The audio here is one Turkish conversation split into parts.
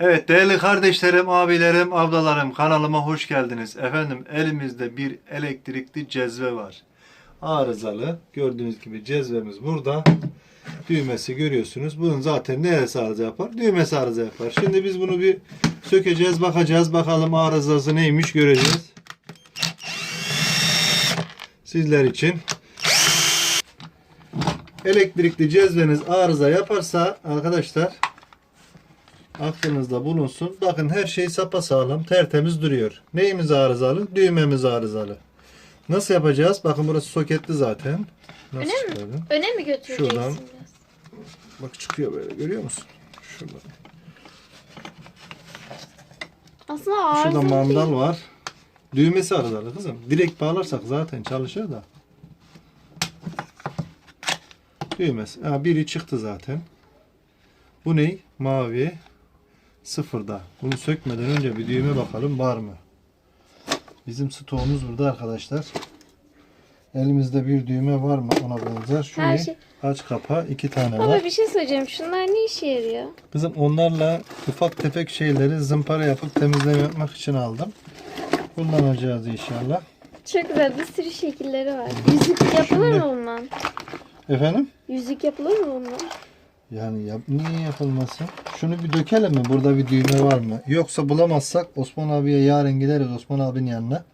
Evet değerli kardeşlerim, abilerim, ablalarım kanalıma hoş geldiniz. Efendim elimizde bir elektrikli cezve var. Arızalı. Gördüğünüz gibi cezvemiz burada. Düğmesi görüyorsunuz. Bunun zaten neresi arıza yapar? Düğmesi arıza yapar. Şimdi biz bunu bir sökeceğiz, bakacağız. Bakalım arızası neymiş göreceğiz. Sizler için. Elektrikli cezveniz arıza yaparsa arkadaşlar aklınızda bulunsun. Bakın her şey sapasağlam, tertemiz duruyor. Neyimiz arızalı? Düğmemiz arızalı. Nasıl yapacağız? Bakın burası soketli zaten. Nasıl Öyle mi? Öne mi götüreceksin Şuradan. Bak çıkıyor böyle görüyor musun? Şurada. Aslında arıza Şurada değil. mandal var. Düğmesi arızalı kızım. Direkt bağlarsak zaten çalışır da. Düğmesi. Ha, biri çıktı zaten. Bu ne? Mavi. Sıfırda. Bunu sökmeden önce bir düğme bakalım var mı? Bizim stoğumuz burada arkadaşlar. Elimizde bir düğme var mı ona benzer? Şu Her ne? şey- Aç kapa iki tane var. Baba bir şey söyleyeceğim. Şunlar ne işe yarıyor? Kızım onlarla ufak tefek şeyleri zımpara yapıp temizleme yapmak için aldım. Kullanacağız inşallah. Çok güzel bir sürü şekilleri var. Yüzük yapılır Şimdi- mı ondan? Efendim? Yüzük yapılır mı ondan? Yani yap, niye yapılmasın? Şunu bir dökelim mi? Burada bir düğme var mı? Yoksa bulamazsak Osman abiye yarın gideriz Osman abinin yanına.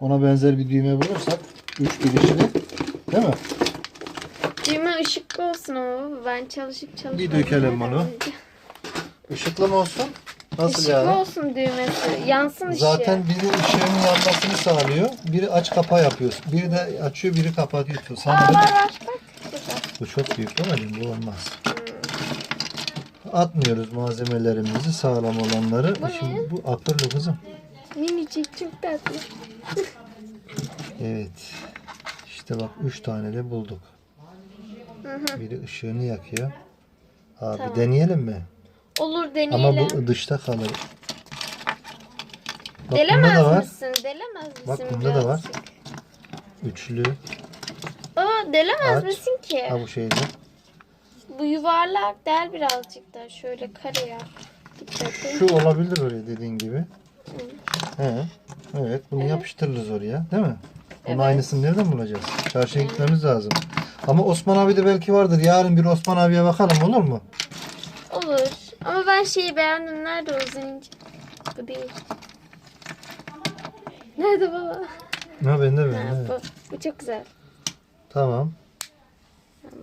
Ona benzer bir düğme bulursak üç girişli değil mi? Düğme ışıklı olsun ama. Ben çalışıp çalışıp. Bir dökelim bunu. Işıklı mı olsun? Nasıl Işıklı yani? olsun düğmesi. Yansın ışığı. Zaten biri ışığın yanmasını sağlıyor. Biri aç kapa yapıyor. Biri de açıyor, biri kapatıyor. Aa Sanırım var var. Bak. Bu çok büyük babacığım bu olmaz. Atmıyoruz malzemelerimizi sağlam olanları. Bu ne? Şimdi bu akıllı kızım. Minicik çok tatlı. Evet. İşte bak üç tane de bulduk. Biri ışığını yakıyor. Abi Tamam. deneyelim mi? Olur deneyelim. Ama bu dışta kalır. Bak bunda Delemez da var. misin? Delemez misin? Bak bunda da var. birazcık? Üçlü. Baba delemez Aç. misin ki? Ha bu şeyde. Bu yuvarlak del birazcık da şöyle kare yap. Şu olabilir oraya dediğin gibi. He. Evet bunu yapıştırırız oraya değil mi? Onun Evet. aynısını nereden bulacağız? Çarşıya gitmemiz lazım. Ama Osman abi de belki vardır. Yarın bir Osman abiye bakalım olur mu? Olur. Ama ben şeyi beğendim. Nerede o zincir? Bu değil. Nerede baba? Ha ben de ben de. bu. Bu çok güzel. Tamam.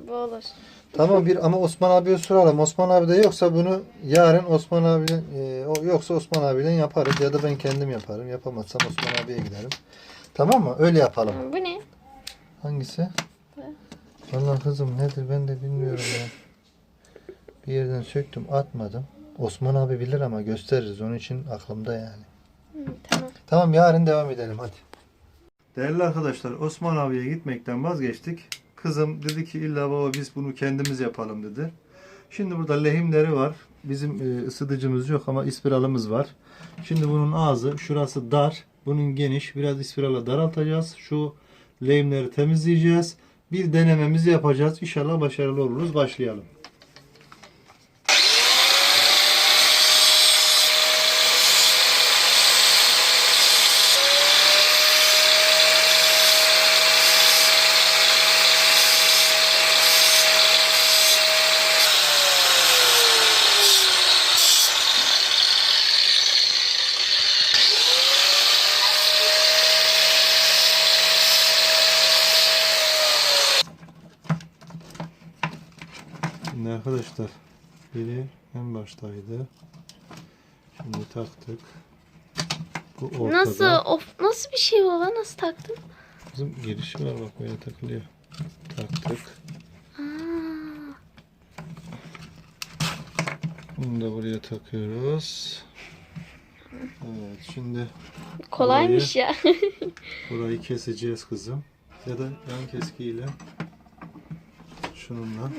Bu olur. Tamam bir ama Osman abiye soralım. Osman abi de yoksa bunu yarın Osman abi e, o- yoksa Osman abiyle yaparız ya da ben kendim yaparım. Yapamazsam Osman abiye giderim. Tamam mı? Öyle yapalım. Bu ne? Hangisi? Vallahi kızım nedir ben de bilmiyorum ya. Bir yerden söktüm atmadım. Osman abi bilir ama gösteririz. Onun için aklımda yani. Hı, tamam. Tamam yarın devam edelim hadi. Değerli arkadaşlar Osman abiye gitmekten vazgeçtik. Kızım dedi ki illa baba biz bunu kendimiz yapalım dedi. Şimdi burada lehimleri var. Bizim e, ısıtıcımız yok ama ispiralımız var. Şimdi bunun ağzı şurası dar. Bunun geniş. Biraz ispirala daraltacağız. Şu lehimleri temizleyeceğiz. Bir denememizi yapacağız. İnşallah başarılı oluruz. Başlayalım. Şimdi arkadaşlar biri en baştaydı. Şimdi taktık. Bu ortada. Nasıl? Of, nasıl bir şey baba? Nasıl taktın? Bizim girişi var bak böyle takılıyor. Taktık. Aa, Bunu da buraya takıyoruz. Evet şimdi kolaymış ya. burayı keseceğiz kızım. Ya da yan keskiyle şununla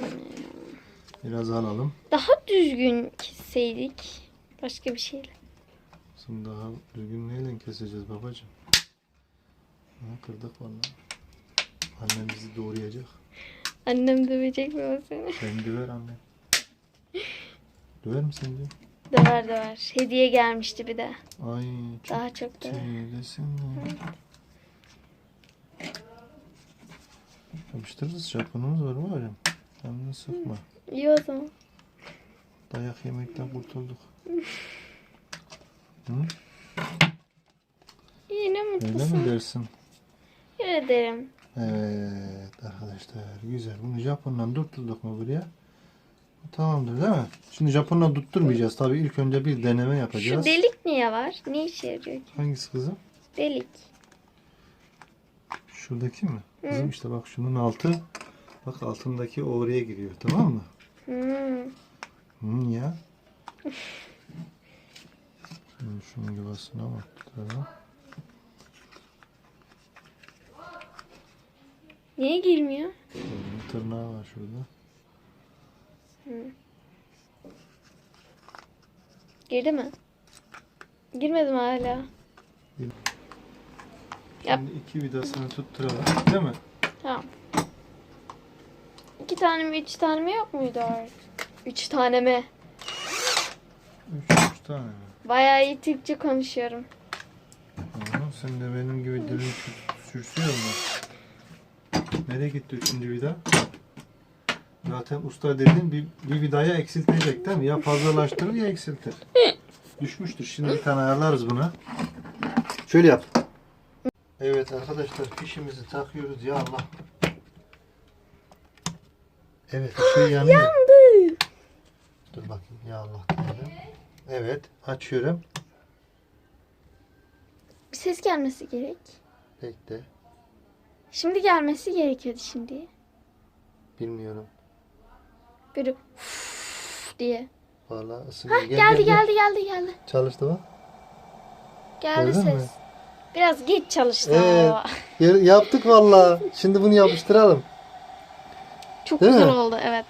biraz alalım. Daha düzgün kesseydik. Başka bir şeyle. Şimdi daha düzgün neyle keseceğiz babacığım? Ha, kırdık vallahi. Annem bizi doğrayacak. Annem dövecek mi o seni? Beni döver annem. Döver misin diyor. Döver döver. Hediye gelmişti bir de. Ay çok Daha çok döver. Teylesin. Yapıştırırız Japonumuz var mı hocam? Canını sıkma. İyi o zaman. Dayak yemekten kurtulduk. Hı? İyi ne Öyle mi mutlusun. dersin? Öyle derim. Evet arkadaşlar güzel. Bunu Japon'dan tutturduk mu buraya? Tamamdır değil mi? Şimdi Japon'dan tutturmayacağız. Tabii ilk önce bir deneme Şu yapacağız. delik niye var? Ne işe yarıyor ki? Hangisi kızım? Delik. Şuradaki mi? Kızım işte bak şunun altı. Bak altındaki oraya giriyor tamam mı? Hmm. Hı ya. Şimdi şunun yuvasına bak. Tamam. Niye girmiyor? Şöyle tırnağı var şurada. Girdi mi? Girmedi mi hala? Yap. Şimdi iki vidasını tutturalım değil mi? Tamam. İki tane mi üç tane mi yok muydu orada? Üç tane mi? Üç, üç tane mi? Bayağı iyi Türkçe konuşuyorum. Aha, sen de benim gibi dilin sür- sürsüyor mu? Nereye gitti üçüncü vida? Zaten usta dedin bir, bir vidayı eksiltecek değil mi? Ya fazlalaştırır ya eksiltir. Düşmüştür. Şimdi bir tane ayarlarız buna. Şöyle yap. Evet arkadaşlar fişimizi takıyoruz ya Allah. Evet ışığı yanıyor. Yandı. Dur bakayım ya Allah diyelim. Evet açıyorum. Bir ses gelmesi gerek. Bekle. Şimdi gelmesi gerekiyordu şimdi. Bilmiyorum. Böyle diye. Vallahi ısınıyor. Hah Gel, geldi gel, gel. geldi geldi geldi. Çalıştı mı? Geldi Gördün ses. mü? Biraz geç çalıştı Evet. ama. Ya- Yaptık vallahi. Şimdi bunu yapıştıralım. Çok Değil güzel mi? oldu evet.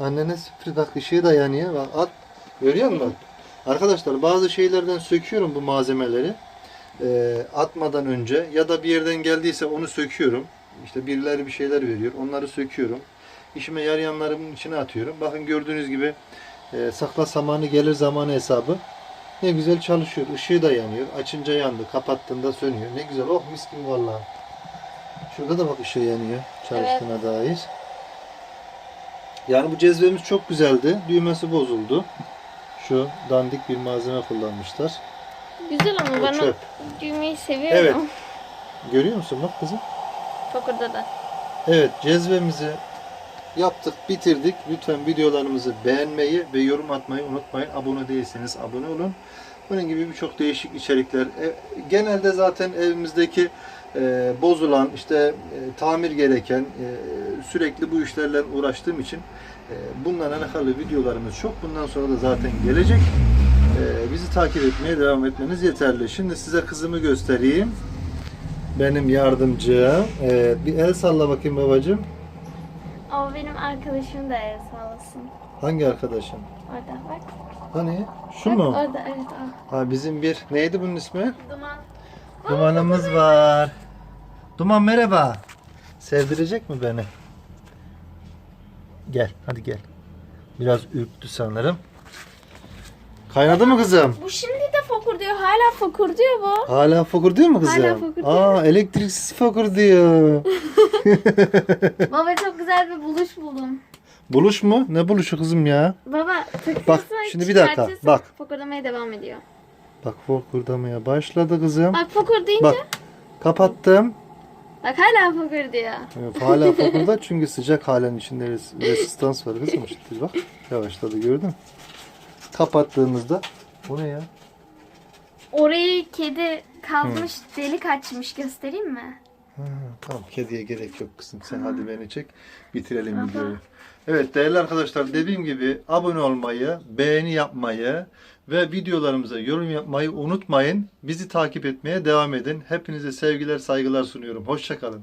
Annene sürpriz bak ışığı da yanıyor. Bak at. Görüyor musun? Arkadaşlar bazı şeylerden söküyorum bu malzemeleri. Ee, atmadan önce ya da bir yerden geldiyse onu söküyorum. İşte birileri bir şeyler veriyor. Onları söküyorum. İşime yarayanları bunun içine atıyorum. Bakın gördüğünüz gibi e, sakla zamanı gelir zamanı hesabı. Ne güzel çalışıyor. Işığı da yanıyor. Açınca yandı. Kapattığında sönüyor. Ne güzel. Oh mis gibi vallahi. Şurada da bak ışığı yanıyor. Çalıştığına dair. Yani bu cezvemiz çok güzeldi. Düğmesi bozuldu. Şu dandik bir malzeme kullanmışlar. Güzel ama O ben o düğmeyi seviyorum. Evet. Görüyor musun bak kızım? Fokurda da. Evet cezvemizi yaptık, bitirdik. Lütfen videolarımızı beğenmeyi ve yorum atmayı unutmayın. Abone değilseniz abone olun. Bunun gibi birçok değişik içerikler. E, genelde zaten evimizdeki e, bozulan, işte e, tamir gereken, e, sürekli bu işlerle uğraştığım için e, bununla alakalı videolarımız çok. Bundan sonra da zaten gelecek. E, bizi takip etmeye devam etmeniz yeterli. Şimdi size kızımı göstereyim. Benim yardımcım. Evet, bir el salla bakayım babacığım. O benim arkadaşım da el sağlasın. Hangi arkadaşın? Orada bak. Hani? Şu Bak, mu? Orada evet o. Ha bizim bir neydi bunun ismi? Duman. Dumanımız var. Duman merhaba. Sevdirecek mi beni? Gel, hadi gel. Biraz ürktü sanırım. Kaynadı mı kızım? Bu şimdi de fokur diyor. Hala fokur diyor bu. Hala fokur diyor mu kızım? Hala fokur diyor. Aa, elektriksiz fokur diyor. Baba çok güzel bir buluş buldum. Buluş mu? Ne buluşu kızım ya? Baba. Bak, şimdi bir dakika, bak. Fokurdamaya devam ediyor. Bak fokurdamaya başladı kızım. Bak fokur deyince. Bak Bak, hala fokur diyor. Evet, hala fokurda çünkü sıcak halen içinde res- resistans var kızım işte bak yavaşladı gördün mü? Kapattığımızda bu ne ya? Orayı kedi kazmış delik açmış göstereyim mi? Ha, tamam kediye gerek yok kızım sen hadi beni çek bitirelim videoyu. Evet değerli arkadaşlar dediğim gibi abone olmayı, beğeni yapmayı ve videolarımıza yorum yapmayı unutmayın. Bizi takip etmeye devam edin. Hepinize sevgiler saygılar sunuyorum. Hoşçakalın.